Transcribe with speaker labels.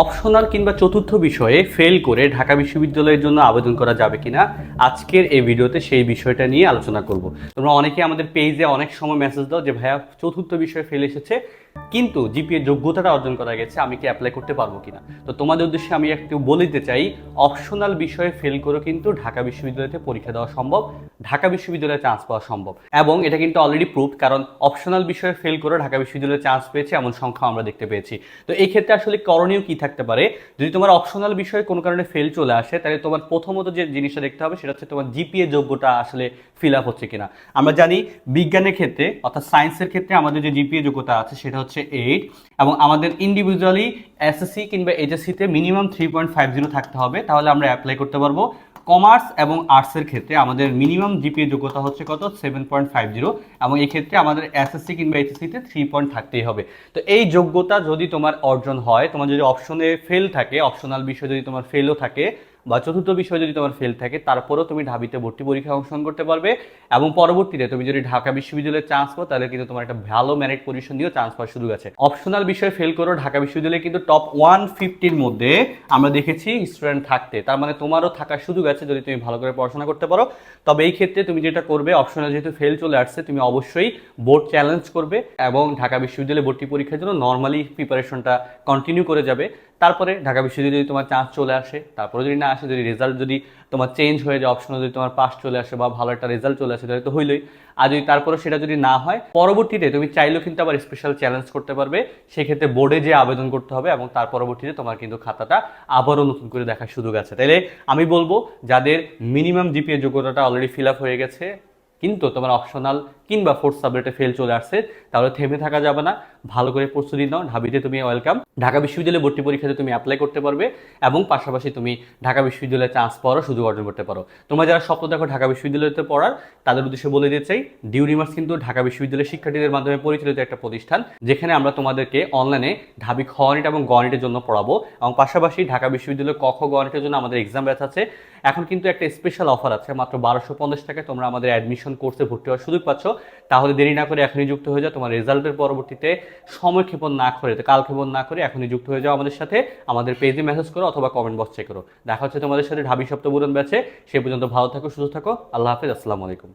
Speaker 1: Optional কিংবা চতুর্থ বিষয়ে ফেল করে ঢাকা বিশ্ববিদ্যালয়ের জন্য আবেদন করা যাবে কিনা, আজকের এই ভিডিওতে সেই বিষয়টা নিয়ে আলোচনা করব। তোমরা অনেকে আমাদের পেজে অনেক সময় মেসেজ দাও যে, ভাইয়া, চতুর্থ বিষয়ে ফেল এসেছে, কিন্তু জিপিএ যোগ্যতাটা অর্জন করা গেছে, আমি কি অ্যাপ্লাই করতে পারব কিনা? তো তোমাদের উদ্দেশ্যে আমি একটু বলে দিতে চাই অপশনাল বিষয়ে ফেল করে কিন্তু ঢাকা বিশ্ববিদ্যালয়তে পরীক্ষা দেওয়া সম্ভব, ঢাকা বিশ্ববিদ্যালয়ে চান্স পাওয়া সম্ভব। এবং এটা কিন্তু অলরেডি প্রুফ কারণ অপশনাল বিষয়ে ফেল করে ঢাকা বিশ্ববিদ্যালয়ে চান্স পেয়েছে, এমন সংখ্যা আমরা দেখতে পেয়েছি। তো এই ক্ষেত্রে আসলে করণীয় কি থাকতে পারে। যদি তোমার অপশনাল বিষয়ে কোনো কারণে ফেল চলে আসে, তাহলে তোমার প্রথমত যে জিনিসটা দেখতে হবে, সেটা হচ্ছে তোমার জিপিএ যোগ্যতা আসলে ফিল আপ হচ্ছে কিনা। আমরা জানি বিজ্ঞানের ক্ষেত্রে, অর্থাৎ সায়েন্সের ক্ষেত্রে আমাদের যে জিপিএ যোগ্যতা আছে, সেটা হচ্ছে এইট এবং আমাদের ইন্ডিভিজুয়ালি এসএসসি কিংবা এইচএসসিতে minimum three point five zero থাকতে হবে। তাহলে আমরা অ্যাপ্লাই করতে পারব। কমার্স এবং আর্টসের ক্ষেত্রে আমাদের মিনিমাম জিপিএ যোগ্যতা হচ্ছে কত? সেভেন পয়েন্ট ফাইভ জিরো এবং এক্ষেত্রে ক্ষেত্রে আমাদের এসএসসি কিংবা এইচএসসিতে থ্রি পয়েন্ট থাকতেই হবে। তো এই যোগ্যতা যদি তোমার অর্জন হয়, তোমার যদি অপশনে ফেল থাকে অপশনাল বিষয় যদি তোমার ফেলও থাকে বা চতুর্থ বিষয় যদি তোমার ফেল থাকে, তারপরেও তুমি ঢাবিতে ভর্তি পরীক্ষায় অংশগ্রহণ করতে পারবে এবং পরবর্তীতে তুমি যদি ঢাকা বিশ্ববিদ্যালয়ে চান্স পাও, তাহলে কিন্তু তোমার একটা ভালো মেরিট পজিশন দিয়েও চান্স পাওয়ার সুযোগ আছে। অপশনাল বিষয়ে ফেল করো, ঢাকা বিশ্ববিদ্যালয়ে কিন্তু টপ ওয়ান ফিফটির মধ্যে আমরা দেখেছি স্টুডেন্ট থাকতে। তার মানে তোমারও থাকার সুযোগ আছে যদি তুমি ভালো করে পড়াশোনা করতে পারো। তবে এই ক্ষেত্রে তুমি যেটা করবে অপশনাল যেহেতু ফেল চলে আসছে, তুমি অবশ্যই বোর্ড চ্যালেঞ্জ করবে এবং ঢাকা বিশ্ববিদ্যালয়ে ভর্তি পরীক্ষার জন্য নর্মালি প্রিপারেশনটা কন্টিনিউ করে যাবে। তারপরে ঢাকা বিশ্ববিদ্যালয়ে যদি তোমার চান্স চলে আসে, তারপরে যদি না আসে, যদি রেজাল্ট যদি তোমার চেঞ্জ হয়ে যায় অপশনে যদি তোমার পাস চলে আসে বা ভালো একটা রেজাল্ট চলে আসে, তাহলে তো হইলই। আর যদি তারপরে সেটা যদি না হয় পরবর্তীতে তুমি চাইলেও কিন্তু আবার স্পেশাল চ্যালেঞ্জ করতে পারবে। সেক্ষেত্রে বোর্ডে যে আবেদন করতে হবে এবং তার পরবর্তীতে তোমার কিন্তু খাতাটা আবারও নতুন করে দেখার সুযোগ আছে। তাইলে আমি বলব, যাদের মিনিমাম জিপিএ যোগ্যতাটা অলরেডি ফিল আপ হয়ে গেছে কিন্তু তোমার অপশনাল কিংবা ফোর্থ সাবজেক্টে ফেল চলে আসছে, তাহলে থেমে থাকা যাবে না। ভালো করে প্রস্তুতি নাও, ঢাবিতে তুমি ওয়েলকাম ঢাকা বিশ্ববিদ্যালয়ে ভর্তি পরীক্ষাতে তুমি অ্যাপ্লাই করতে পারবে এবং পাশাপাশি তুমি ঢাকা বিশ্ববিদ্যালয়ে চান্স পাওয়ারও সুযোগ অর্জন করতে পারো। তোমরা যারা স্বপ্ন দেখো ঢাকা বিশ্ববিদ্যালয়তে পড়ার, তাদের উদ্দেশ্যে বলে দিতে চাই ডিউনিমার্স কিন্তু ঢাকা বিশ্ববিদ্যালয়ের শিক্ষার্থীদের মাধ্যমে পরিচালিত একটা প্রতিষ্ঠান, যেখানে আমরা তোমাদেরকে অনলাইনে ঢাবি খনিট এবং গণিতের জন্য পড়াবো এবং পাশাপাশি ঢাকা বিশ্ববিদ্যালয়ের ক খ গণিতের জন্য আমাদের এক্সাম ব্যাচ আছে। এখন কিন্তু একটা স্পেশাল অফার আছে, মাত্র বারোশো পঞ্চাশ টাকায় তোমরা আমাদের অ্যাডমিশন কোর্সে ভর্তি হওয়ার সুযোগ পাচ্ছ, তাহলে দেরি না করে এখনই যুক্ত হয়ে যাও তোমার রেজাল্টের পরবর্তীতে সময় ক্ষেপণ না করে কাল ক্ষেপণ না করে এখনই যুক্ত হয়ে যাও আমাদের সাথে, আমাদের পেজে মেসেজ করো অথবা কমেন্ট বক্স চেক করো। দেখা হচ্ছে তোমাদের সাথে ঢাবি সপ্তাহ ব্যাচে, সে পর্যন্ত ভালো থাকো, সুস্থ থাকো, আল্লাহ হাফেজ, আসসালামু আলাইকুম।